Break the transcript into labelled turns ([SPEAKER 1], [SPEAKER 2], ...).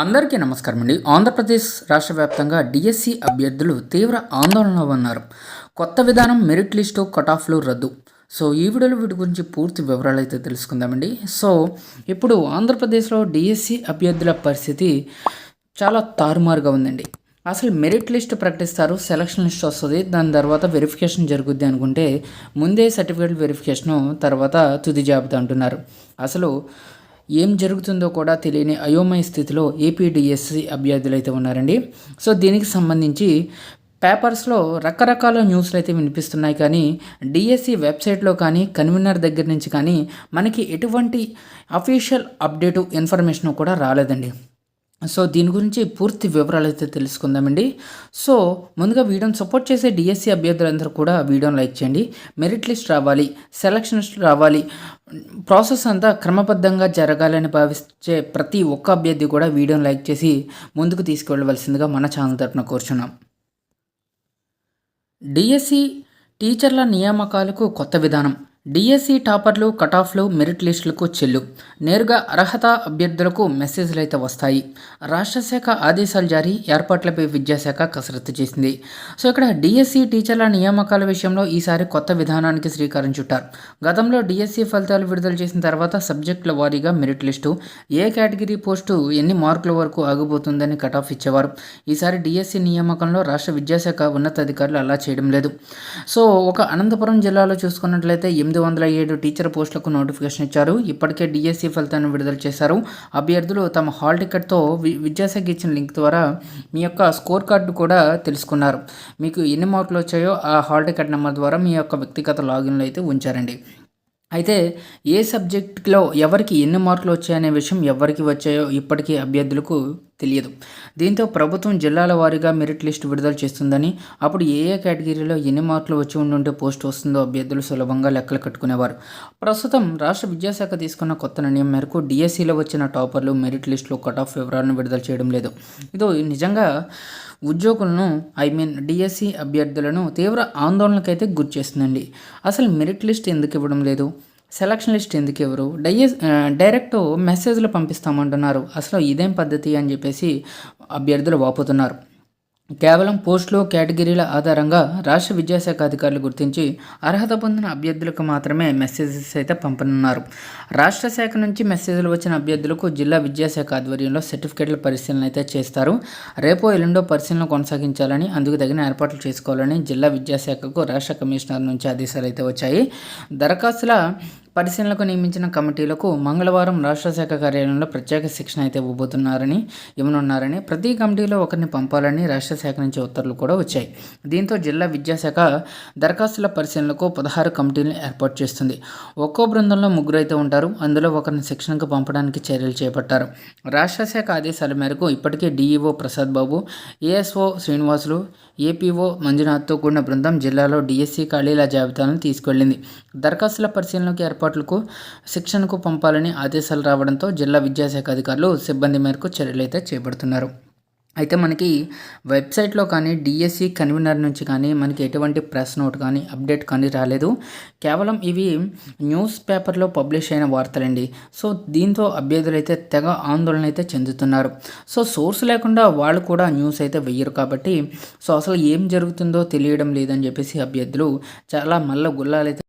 [SPEAKER 1] అందరికీ నమస్కారం అండి. ఆంధ్రప్రదేశ్ రాష్ట్ర వ్యాప్తంగా డిఎస్సి అభ్యర్థులు తీవ్ర ఆందోళనలో ఉన్నారు. కొత్త విధానం మెరిట్ లిస్టు కట్ ఆఫ్లు రద్దు. సో ఈ వీడియోలో వీటి గురించి పూర్తి వివరాలు అయితే తెలుసుకుందామండి సో ఇప్పుడు ఆంధ్రప్రదేశ్లో డిఎస్సి అభ్యర్థుల పరిస్థితి చాలా తారుమారుగా ఉందండి. అసలు మెరిట్ లిస్ట్ ప్రకటిస్తారు సెలక్షన్ లిస్ట్ వస్తుంది దాని తర్వాత వెరిఫికేషన్ జరుగుద్ది అనుకుంటే ముందే సర్టిఫికేట్ వెరిఫికేషను తర్వాత తుది జాబితా అంటున్నారు. అసలు ఏం జరుగుతుందో కూడా తెలియని అయోమయ స్థితిలో ఏపీడిఎస్సి అభ్యర్థులు అయితే ఉన్నారండి. సో దీనికి సంబంధించి పేపర్స్లో రకరకాల న్యూస్లు అయితే వినిపిస్తున్నాయి. కానీ డిఎస్సి వెబ్సైట్లో కానీ కన్వీనర్ దగ్గర నుంచి కానీ మనకి ఎటువంటి అఫీషియల్ అప్డేటు ఇన్ఫర్మేషన్ కూడా రాలేదండి. సో దీని గురించి పూర్తి వివరాలు అయితే తెలుసుకుందామండి. సో ముందుగా వీడియోని సపోర్ట్ చేసే డిఎస్సి అభ్యర్థులందరూ కూడా వీడియోని లైక్ చేయండి. మెరిట్ లిస్ట్ రావాలి సెలక్షన్ లిస్ట్ రావాలి. ప్రాసెస్ అంతా క్రమబద్ధంగా జరగాలని భావించే ప్రతి ఒక్క అభ్యర్థి కూడా వీడియోని లైక్ చేసి ముందుకు తీసుకువెళ్ళవలసిందిగా మన ఛానల్ తరఫున కోరుచున్నాం. డిఎస్సి టీచర్ల నియామకాలకు కొత్త విధానం. డిఎస్సి టాపర్లు కటాఫ్లు మెరిట్ లిస్టులకు చెల్లు. నేరుగా అర్హత అభ్యర్థులకు మెసేజ్లు అయితే వస్తాయి. రాష్ట్ర శాఖ ఆదేశాలు జారీ ఏర్పాట్లపై విద్యాశాఖ కసరత్తు చేసింది. సో ఇక్కడ డిఎస్సి టీచర్ల నియామకాల విషయంలో ఈసారి కొత్త విధానానికి శ్రీకారం చుట్టారు. గతంలో డిఎస్సి ఫలితాలు విడుదల చేసిన తర్వాత సబ్జెక్టుల వారీగా మెరిట్ లిస్టు ఏ కేటగిరీ పోస్టు ఎన్ని మార్కుల వరకు ఆగిపోతుందని కటాఫ్ ఇచ్చేవారు. ఈసారి డిఎస్సి నియామకంలో రాష్ట్ర విద్యాశాఖ ఉన్నతాధికారులు అలా చేయడం లేదు. సో ఒక అనంతపురం జిల్లాలో చూసుకున్నట్లయితే ఎనిమిది వందల ఏడు టీచర్ పోస్టులకు నోటిఫికేషన్ ఇచ్చారు. ఇప్పటికే డిఎస్సి ఫలితాన్ని విడుదల చేశారు. అభ్యర్థులు తమ హాల్ టికెట్తో విద్యాశాఖ ఇచ్చిన లింక్ ద్వారా మీ యొక్క స్కోర్ కార్డు కూడా తెలుసుకున్నారు. మీకు ఎన్ని మార్కులు వచ్చాయో ఆ హాల్ టికెట్ నెంబర్ ద్వారా మీ యొక్క వ్యక్తిగత లాగిన్లు అయితే ఉంచారండి. అయితే ఏ సబ్జెక్ట్లో ఎవరికి ఎన్ని మార్కులు వచ్చాయనే విషయం ఎవరికి వచ్చాయో ఇప్పటికీ అభ్యర్థులకు తెలియదు. దీంతో ప్రభుత్వం జిల్లాల వారీగా మెరిట్ లిస్ట్ విడుదల చేస్తుందని అప్పుడు ఏ ఏ కేటగిరీలో ఎన్ని మార్కులు వచ్చి ఉండుంటే పోస్ట్ వస్తుందో అభ్యర్థులు సులభంగా లెక్కలు కట్టుకునేవారు. ప్రస్తుతం రాష్ట్ర విద్యాశాఖ తీసుకున్న కొత్త నిర్ణయం మేరకు డిఎస్సిలో వచ్చిన టాపర్లు మెరిట్ లిస్టులో కట్ ఆఫ్ వివరాలను విడుదల చేయడం లేదు. ఇది నిజంగా ఉద్యోగులను ఐ మీన్ డిఎస్సి అభ్యర్థులను తీవ్ర ఆందోళనకైతే గురి చేస్తుందండి. అసలు మెరిట్ లిస్ట్ ఎందుకు ఇవ్వడం లేదు? సెలక్షన్ లిస్ట్ ఎందుకు ఎవరు? డైఎస్ డైరెక్ట్ మెసేజ్లు పంపిస్తామంటున్నారు. అసలు ఇదేం పద్ధతి అని చెప్పేసి అభ్యర్థులు వాపుతున్నారు. కేవలం పోస్టులు కేటగిరీల ఆధారంగా రాష్ట్ర విద్యాశాఖ అధికారులు గుర్తించి అర్హత పొందిన అభ్యర్థులకు మాత్రమే మెసేజెస్ అయితే పంపనున్నారు. రాష్ట్ర శాఖ నుంచి మెసేజ్లు వచ్చిన అభ్యర్థులకు జిల్లా విద్యాశాఖ ఆధ్వర్యంలో సర్టిఫికేట్ల పరిశీలన అయితే చేస్తారు. రేపో ఎల్లుండో పరిశీలన కొనసాగించాలని అందుకు తగిన ఏర్పాట్లు చేసుకోవాలని జిల్లా విద్యాశాఖకు రాష్ట్ర కమిషనర్ నుంచి ఆదేశాలు అయితే వచ్చాయి. దరఖాస్తుల పరిశీలనకు నియమించిన కమిటీలకు మంగళవారం రాష్ట్ర శాఖ కార్యాలయంలో ప్రత్యేక శిక్షణ అయితే ఇవ్వబోతున్నారని ఇవ్వనున్నారని ప్రతి కమిటీలో ఒకరిని పంపాలని రాష్ట్ర శాఖ నుంచి ఉత్తర్వులు కూడా వచ్చాయి. దీంతో జిల్లా విద్యాశాఖ దరఖాస్తుల పరిశీలనకు పదహారు కమిటీలను ఏర్పాటు చేస్తుంది. ఒక్కో బృందంలో ముగ్గురు అయితే ఉంటారు. అందులో ఒకరిని శిక్షణకు పంపడానికి చర్యలు చేపట్టారు. రాష్ట్ర శాఖ ఆదేశాల మేరకు ఇప్పటికే DEO Prasad Babu ASO Srinivasulu APO మంజునాథ్తో కూడిన బృందం జిల్లాలో డిఎస్సి ఖాళీల జాబితాలను తీసుకెళ్ళింది దరఖాస్తుల పరిశీలనకు ఏర్పాటు ఏర్పాట్లకు శిక్షణకు పంపాలని ఆదేశాలు రావడంతో జిల్లా విద్యాశాఖ అధికారులు సిబ్బంది మేరకు చర్యలైతే చేపడుతున్నారు. అయితే మనకి వెబ్సైట్లో కానీ డిఎస్సి కన్వీనర్ నుంచి కానీ మనకి ఎటువంటి ప్రెస్ నోట్ కానీ అప్డేట్ కానీ రాలేదు. కేవలం ఇవి న్యూస్ పేపర్లో పబ్లిష్ అయిన వార్తలండి. సో దీంతో అభ్యర్థులు అయితే తెగ ఆందోళన అయితే చెందుతున్నారు. సో సోర్స్ లేకుండా వాళ్ళు కూడా న్యూస్ అయితే వెయ్యరు కాబట్టి సో అసలు ఏం జరుగుతుందో తెలియడం లేదని చెప్పేసి అభ్యర్థులు చాలా మల్ల గుల్లాలైతే